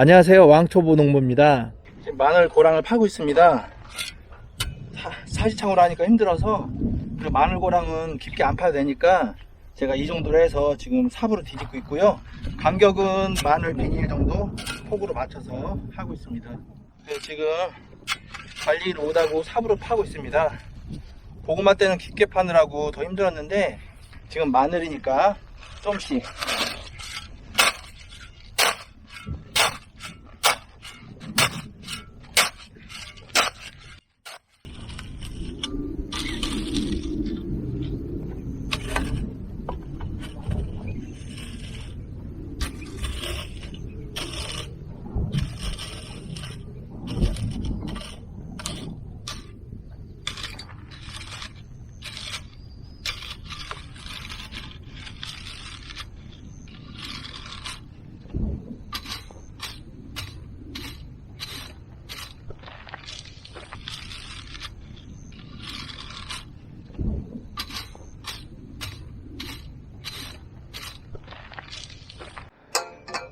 안녕하세요. 왕초보 농부입니다. 마늘 고랑을 파고 있습니다. 사, 사지창으로 하니까 힘들어서 마늘 고랑은 깊게 안 파도 되니까 제가 이 정도로 해서 지금 삽으로 뒤집고 있고요. 간격은 마늘 비닐 정도 폭으로 맞춰서 하고 있습니다. 그래서 지금 관리를 오다고 삽으로 파고 있습니다. 고구마 때는 깊게 파느라고 더 힘들었는데 지금 마늘이니까 좀씩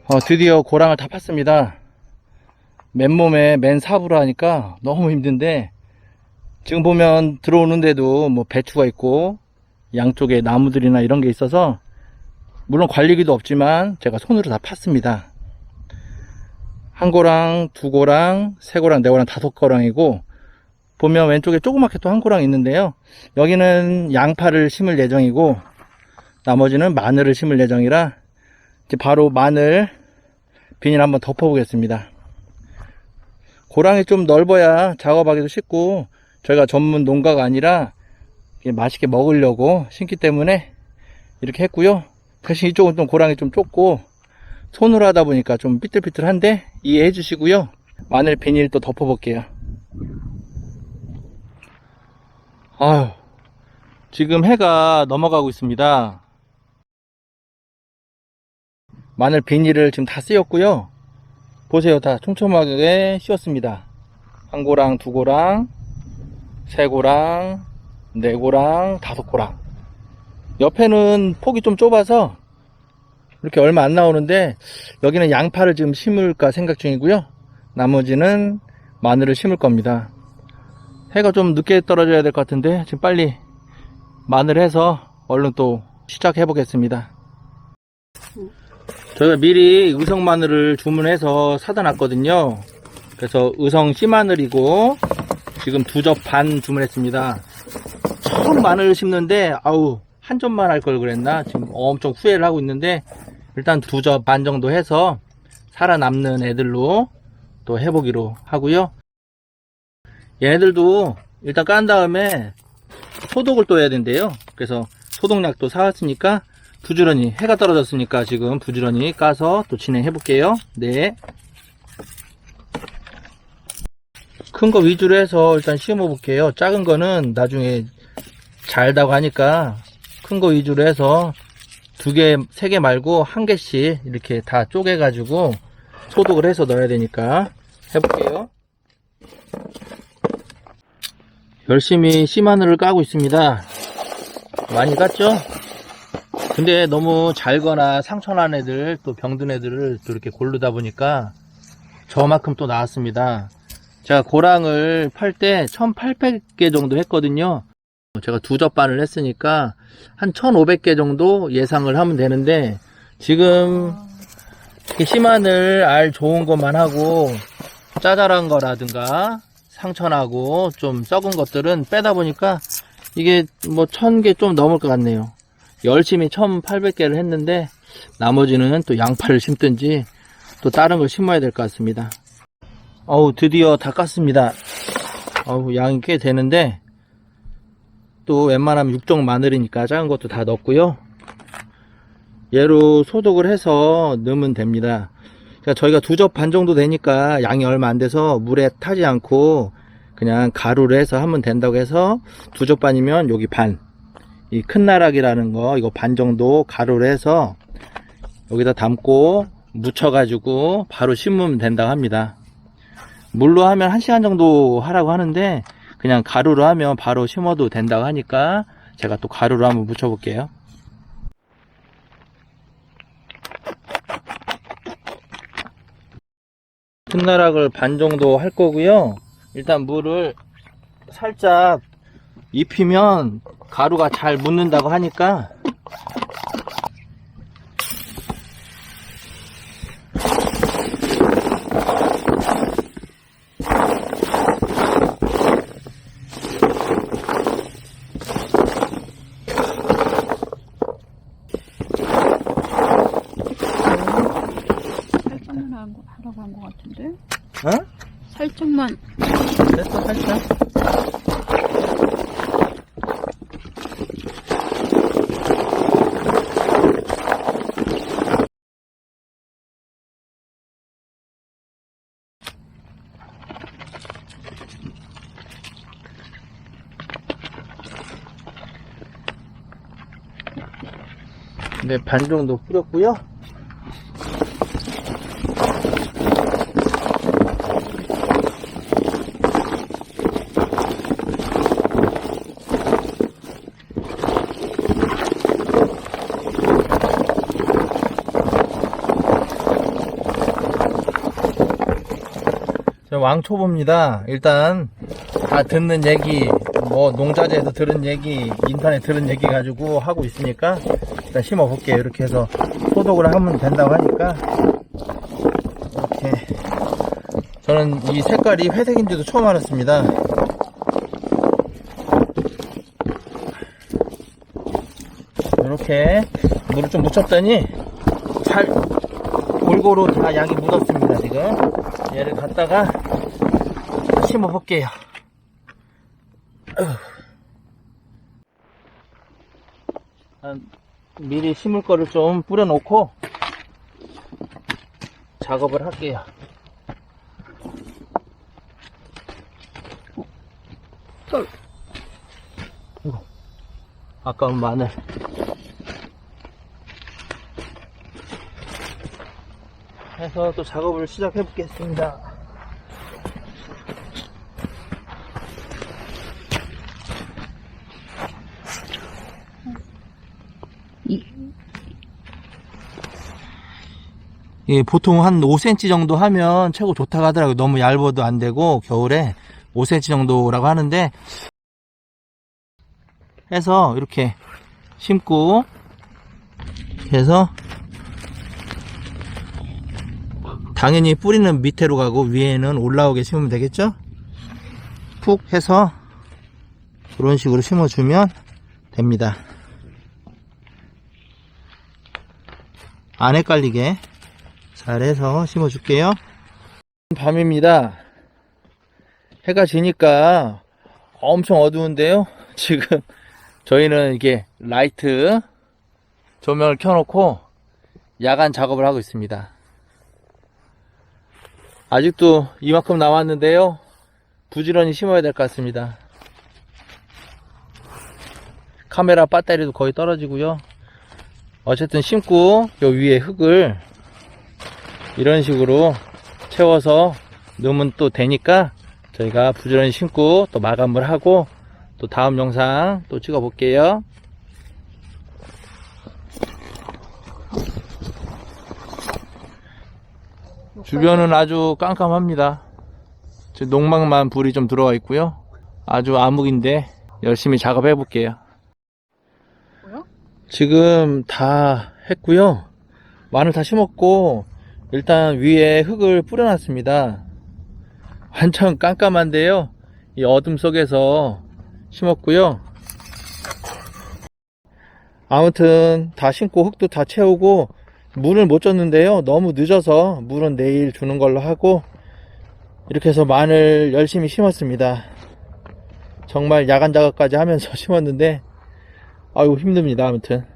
어, 드디어 고랑을 다 팠습니다. 맨몸에 맨 삽으로 하니까 너무 힘든데 지금 보면 들어오는데도 뭐 배추가 있고 양쪽에 나무들이나 이런 게 있어서 물론 관리기도 없지만 제가 손으로 다 팠습니다. 한 고랑, 두 고랑, 세 고랑, 네 고랑, 다섯 고랑이고 보면 왼쪽에 조그맣게 또 한 고랑 있는데요. 여기는 양파를 심을 예정이고 나머지는 마늘을 심을 예정이라 이제 바로 마늘 비닐 한번 덮어 보겠습니다. 고랑이 좀 넓어야 작업하기도 쉽고 저희가 전문 농가가 아니라 맛있게 먹으려고 심기 때문에 이렇게 했고요. 대신 이쪽은 좀 고랑이 좀 좁고 손으로 하다 보니까 좀 삐뚤삐뚤한데 이해해 주시고요. 마늘 비닐 또 덮어 볼게요. 아유, 지금 해가 넘어가고 있습니다. 마늘 비닐을 지금 다 씌웠고요. 보세요. 다 촘촘하게 씌웠습니다. 한 고랑, 두 고랑, 세 고랑, 네 고랑, 다섯 고랑. 옆에는 폭이 좀 좁아서 이렇게 얼마 안 나오는데 여기는 양파를 지금 심을까 생각 중이고요. 나머지는 마늘을 심을 겁니다. 해가 좀 늦게 떨어져야 될 것 같은데 지금 빨리 마늘 해서 얼른 또 시작해 보겠습니다. 저희가 미리 의성 마늘을 주문해서 사다 놨거든요. 그래서 의성 씨마늘이고 지금 두 접 반 주문했습니다. 처음 마늘 심는데 아우 한 접만 할 걸 그랬나 지금 엄청 후회를 하고 있는데 일단 두 접 반 정도 해서 살아남는 애들로 또 해보기로 하고요. 얘네들도 일단 깐 다음에 소독을 또 해야 된대요. 그래서 소독약도 사왔으니까 부지런히 해가 떨어졌으니까 지금 부지런히 까서 또 진행해 볼게요. 네. 큰 거 위주로 해서 일단 심어 볼게요. 작은 거는 나중에 잘다고 하니까 큰 거 위주로 해서 두 개, 세 개 말고 한 개씩 이렇게 다 쪼개 가지고 소독을 해서 넣어야 되니까 해볼게요. 열심히 씨마늘을 까고 있습니다. 많이 깠죠? 근데 너무 잘거나 상처난 애들 또 병든 애들을 또 이렇게 고르다 보니까 저만큼 또 나왔습니다. 제가 고랑을 팔 때 1800개 정도 했거든요. 제가 두 접반을 했으니까 한 1500개 정도 예상을 하면 되는데 지금 씨마늘 알 좋은 것만 하고 짜잘한 거라든가 상처나고 좀 썩은 것들은 빼다 보니까 이게 뭐 1000개 좀 넘을 것 같네요. 열심히 1800개를 했는데 나머지는 또 양파를 심든지 또 다른 걸 심어야 될 것 같습니다. 어우 드디어 다 깠습니다. 어우 양이 꽤 되는데 또 웬만하면 육종 마늘이니까 작은 것도 다 넣었고요. 얘로 소독을 해서 넣으면 됩니다. 그러니까 저희가 두 접 반 정도 되니까 양이 얼마 안 돼서 물에 타지 않고 그냥 가루를 해서 하면 된다고 해서 두 접 반이면 여기 반. 이 큰 나락이라는 거 이거 반 정도 가루를 해서 여기다 담고 묻혀 가지고 바로 심으면 된다고 합니다. 물로 하면 1시간 정도 하라고 하는데 그냥 가루로 하면 바로 심어도 된다고 하니까 제가 또 가루로 한번 묻혀 볼게요. 풋나락을 반 정도 할 거고요. 일단 물을 살짝 입히면 가루가 잘 묻는다고 하니까 살짝만 하라고 한거 같은데? 어? 살짝만. 됐어 살짝 네, 반 정도 뿌렸고요. 저 왕초보입니다. 일단 다 듣는 얘기, 뭐 농자재에서 들은 얘기, 인터넷 들은 얘기 가지고 하고 있으니까 일단 심어 볼게요. 이렇게 해서 소독을 하면 된다고 하니까. 이렇게. 저는 이 색깔이 회색인지도 처음 알았습니다. 이렇게 물을 좀 묻혔더니 잘 골고루 다 약이 묻었습니다 지금. 얘를 갖다가 심어 볼게요 미리 심을 거를 좀 뿌려 놓고 작업을 할게요. 이거 아까운 마늘 해서 또 작업을 시작해 보겠습니다. 예, 보통 한 5cm 정도 하면 최고 좋다고 하더라고요. 너무 얇아도 안 되고, 겨울에 5cm 정도라고 하는데, 해서 이렇게 심고, 해서 당연히 뿌리는 밑으로 가고 위에는 올라오게 심으면 되겠죠? 푹 해서 그런 식으로 심어주면 됩니다. 안 헷갈리게 잘 해서 심어 줄게요. 밤입니다. 해가 지니까 엄청 어두운데요. 지금 저희는 이게 라이트 조명을 켜놓고 야간 작업을 하고 있습니다. 아직도 이만큼 남았는데요. 부지런히 심어야 될 것 같습니다. 카메라 배터리도 거의 떨어지고요. 어쨌든 심고 요 위에 흙을 이런 식으로 채워서 넣으면 또 되니까 저희가 부지런히 심고 또 마감을 하고 또 다음 영상 또 찍어 볼게요. 주변은 아주 깜깜합니다. 농막만 불이 좀 들어와 있고요. 아주 암흑인데 열심히 작업해 볼게요. 지금 다 했고요. 마늘 다 심었고 일단 위에 흙을 뿌려놨습니다. 완전 깜깜한데요. 이 어둠 속에서 심었고요. 아무튼 다 심고 흙도 다 채우고 물을 못 줬는데요. 너무 늦어서 물은 내일 주는 걸로 하고 이렇게 해서 마늘 열심히 심었습니다. 정말 야간 작업까지 하면서 심었는데 아유 힘듭니다. 아무튼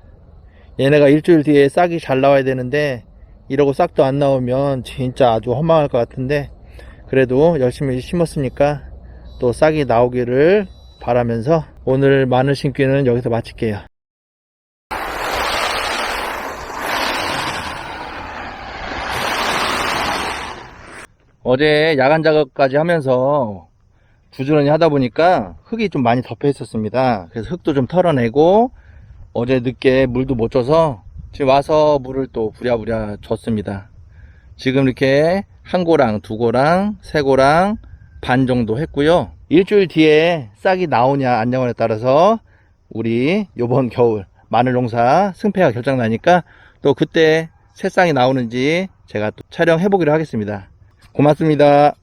얘네가 일주일 뒤에 싹이 잘 나와야 되는데 이러고 싹도 안 나오면 진짜 아주 허망할 것 같은데 그래도 열심히 심었으니까 또 싹이 나오기를 바라면서 오늘 마늘 심기는 여기서 마칠게요. 어제 야간 작업까지 하면서 부지런히 하다 보니까 흙이 좀 많이 덮여 있었습니다. 그래서 흙도 좀 털어내고 어제 늦게 물도 못 줘서 지금 와서 물을 또 부랴부랴 줬습니다. 지금 이렇게 한 고랑, 두 고랑, 세 고랑 반 정도 했고요. 일주일 뒤에 싹이 나오냐 안 나오냐에 따라서 우리 요번 겨울 마늘 농사 승패가 결정나니까 또 그때 새싹이 나오는지 제가 또 촬영해 보기로 하겠습니다. 고맙습니다.